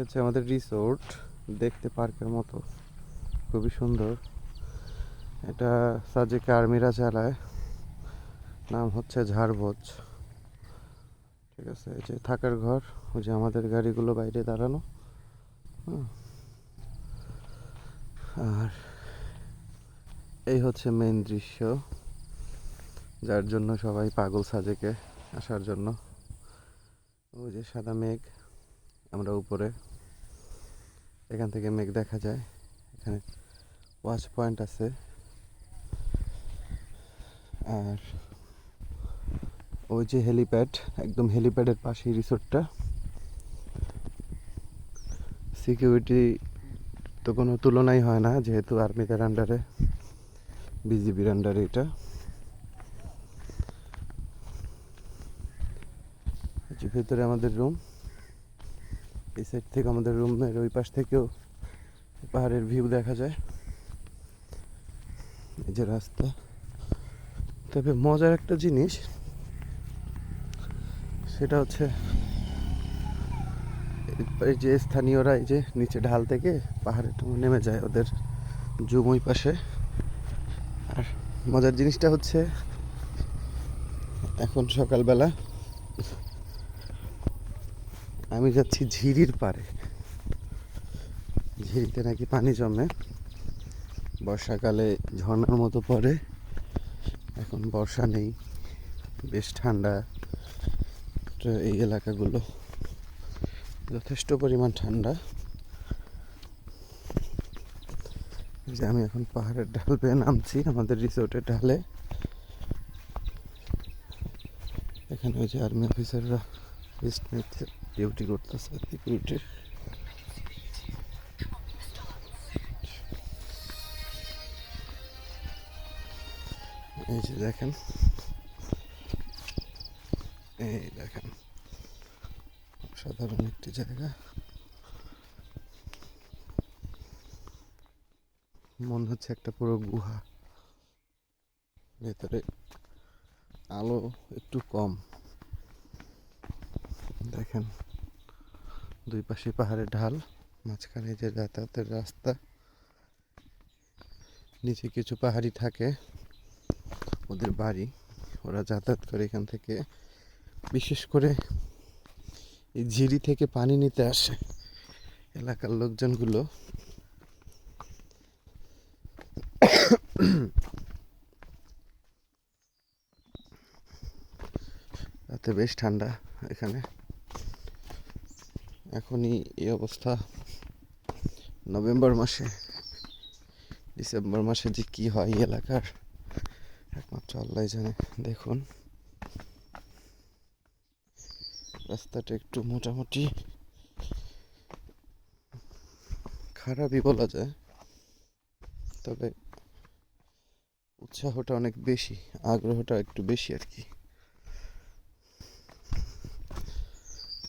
হচ্ছে আমাদের রিসোর্ট, দেখতে পার্কের মতো। খুবই সুন্দর। এটা সাজেকে আর্মিরা চালায়। নাম হচ্ছে ঝাড়ভোজ ঠিক আছে, এই যে থাকার ঘর, ওই যে আমাদের গাড়িগুলো বাইরে দাঁড়ানো। আর এই হচ্ছে মেন দৃশ্য, যার জন্য সবাই পাগল সাজেকে আসার জন্য। ওই যে সাদা মেঘ। আমরা উপরে। এখান থেকে মেঘ দেখা যায়। এখানে ওয়াচ পয়েন্ট আছে। আর ওই যে হেলিপ্যাড একদম হেলিপ্যাডের পাশেই রিসোর্টটা সিকিউরিটি তো কোনো তুলনাই হয় না, যেহেতু আর্মিদের আন্ডারে বিজিবির আন্ডারে এটা। ভেতরে আমাদের রুম এই সাইড থেকে আমাদের রুমের ওই পাশ থেকেও পাহাড়ের ভিউ দেখা যায়। এই যে রাস্তা। তবে মজার একটা জিনিস, সেটা হচ্ছে এই যে স্থানীয়রা এই যে নিচে ঢাল থেকে পাহাড়ে নেমে যায় ওদের জুম ওই পাশে। আর মজার জিনিসটা হচ্ছে, এখন সকালবেলা আমি যাচ্ছি ঝিরির পারে ঝিরিতে নাকি পানি জমে। বর্ষাকালে ঝর্নার মতো পড়ে। এখন বর্ষা নেই, বেশ ঠান্ডা। তো এই এলাকাগুলো যথেষ্ট পরিমাণ ঠান্ডা। যে আমি এখন পাহাড়ের ঢাল পেয়ে নামছি, আমাদের রিসোর্টের ঢালে এখানে ওই যে আর্মি অফিসাররা রেস্ট নিচ্ছে। ডিউটি করতেছে সিকিউরিটির এই যে দেখেন। এই দেখেন। সাধারণ একটি জায়গা। মনে হচ্ছে একটা পুরো গুহা। ভেতরে আলো একটু কম। দেখেন। দুই পাশে পাহাড়ের ঢাল, মাঝখানে যে যাতায়াতের রাস্তা, নিচে কিছু পাহাড়ি থাকে, ওদের বাড়ি। ওরা যাতায়াত করে এখান থেকে। বিশেষ করে এই ঝিরি থেকে পানি নিতে আসে এলাকার লোকজনগুলো। রাতে বেশ ঠান্ডা এখানে। এখনই এই অবস্থা। নভেম্বর মাসে। ডিসেম্বর মাসে যে কি হয় এলাকার, একমাত্র আল্লাহ জানে। দেখুন। রাস্তাটা একটু মোটামুটি খারাপই বলা যায়। তবে উৎসাহটা অনেক বেশি, আগ্রহটা একটু বেশি আর কি।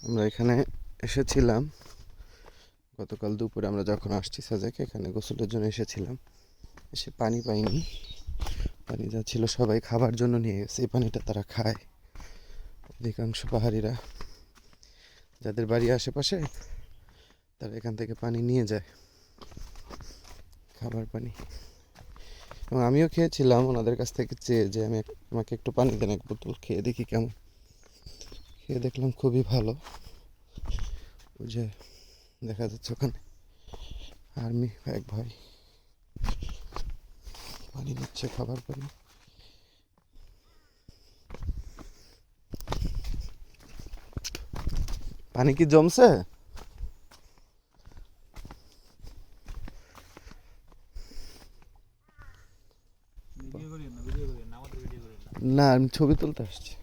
আমরা এখানে এসেছিলাম। গতকাল দুপুরে আমরা যখন আসছি সাজেকে, এখানে গোসলের জন্য এসেছিলাম। এসে পানি পাইনি। পানি যা ছিল সবাই খাবার জন্য নিয়ে গেছে। এই পানিটা তারা খায়। অধিকাংশ পাহাড়িরা, যাদের বাড়ি আশেপাশে, তারা এখান থেকে পানি নিয়ে যায়। খাবার পানি। এবং আমিও খেয়েছিলাম। ওনাদের কাছ থেকে চেয়ে যে আমি আমাকে একটু পানি দেন, এক বোতল, খেয়ে দেখি কেমন। খেয়ে দেখলাম খুবই ভালো। ওই যে দেখা যাচ্ছে ওখানে। আর্মি এক ভাই। পানি দিচ্ছে খাবার পানি। পানি কি জমছে? না আমি ছবি তুলতে আসছি।